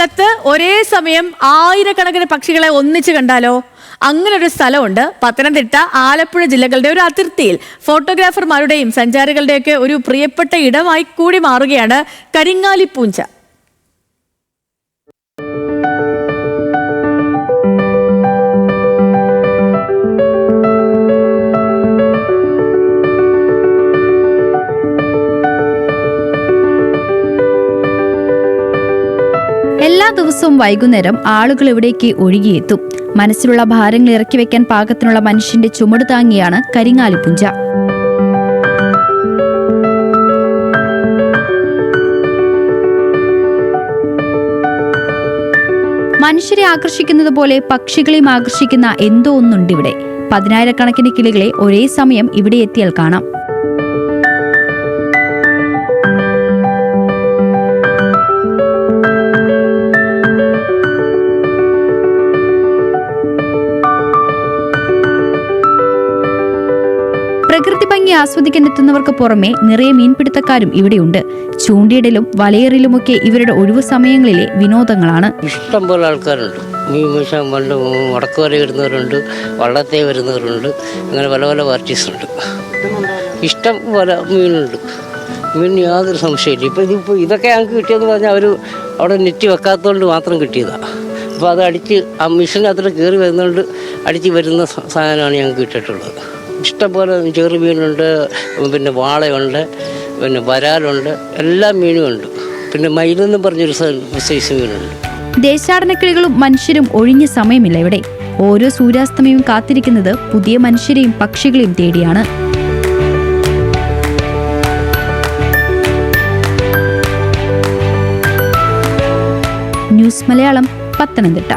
സ്ഥലത്ത് ഒരേ സമയം ആയിരക്കണക്കിന് പക്ഷികളെ ഒന്നിച്ച് കണ്ടാലോ? അങ്ങനെ ഒരു സ്ഥലമുണ്ട്. പത്തനംതിട്ട ആലപ്പുഴ ജില്ലകളുടെ ഒരു അതിർത്തിയിൽ. ഫോട്ടോഗ്രാഫർമാരുടെയും സഞ്ചാരികളുടെയൊക്കെ ഒരു പ്രിയപ്പെട്ട ഇടമായി കൂടി മാറുകയാണ് കരിങ്ങാലി പൂഞ്ച. ദിവസവും വൈകുന്നേരം ആളുകൾ ഇവിടേക്ക് ഒഴുകിയെത്തും. മനസ്സിലുള്ള ഭാരങ്ങൾ ഇറക്കി വെക്കാൻ പാകത്തിനുള്ള മനുഷ്യന്റെ ചുമട് താങ്ങിയാണ് കരിങ്ങാലിപ്പുഞ്ച മനുഷ്യരെ ആകർഷിക്കുന്നത് പോലെ പക്ഷികളെയും ആകർഷിക്കുന്ന എന്തോ ഒന്നുണ്ട് ഇവിടെ പതിനായിരക്കണക്കിന് കിളികളെ ഒരേ സമയം ഇവിടെ എത്തിയാൽ കാണാം. പ്രകൃതി ഭംഗി ആസ്വദിക്കാൻ എത്തുന്നവർക്ക് പുറമെ നിറയെ മീൻപിടുത്തക്കാരും ഇവിടെയുണ്ട്. ചൂണ്ടിയിടലും വലയേറിലുമൊക്കെ ഇവരുടെ ഒഴിവു സമയങ്ങളിലെ വിനോദങ്ങളാണ്. ഇഷ്ടംപോലെ ആൾക്കാരുണ്ട്. മീൻ വീശാൻ പണ്ട് വടക്ക് വരെ വരുന്നവരുണ്ട് വള്ളത്തെ വരുന്നവരുണ്ട് അങ്ങനെ പല പല പാർട്ടീസ് ഉണ്ട്. ഇഷ്ടം പോലെ മീനുണ്ട്. മീൻ യാതൊരു സംശയമില്ല ഇപ്പം ഇതിപ്പോൾ ഇതൊക്കെ ഞങ്ങൾക്ക് കിട്ടിയെന്ന് പറഞ്ഞാൽ അവർ അവിടെ നെറ്റ് വെക്കാത്തതുകൊണ്ട് മാത്രം കിട്ടിയതാണ് അപ്പോൾ അത് അടിച്ച് ആ മെഷീനകത്തോട്ട് കയറി വരുന്നതുകൊണ്ട് അടിച്ച് വരുന്ന സാധനമാണ് ഞങ്ങൾക്ക് കിട്ടിയിട്ടുള്ളത്. ഇഷ്ടം ചെറുമീനുണ്ട് ചെറു മീനുണ്ട് പിന്നെ വാളയുണ്ട് പിന്നെ വരാലുണ്ട് എല്ലാ മീനും ഉണ്ട്. പിന്നെ മയിലെന്നും പറഞ്ഞൊരു സൈസ് മീനുണ്ട്. ദേശാടനക്കിളികളും മനുഷ്യരും ഒഴിഞ്ഞ സമയമില്ല ഇവിടെ. ഓരോ സൂര്യാസ്തമയവും കാത്തിരിക്കുന്നത് പുതിയ മനുഷ്യരെയും പക്ഷികളെയും തേടിയാണ്. ന്യൂസ് മലയാളം പത്തനംതിട്ട.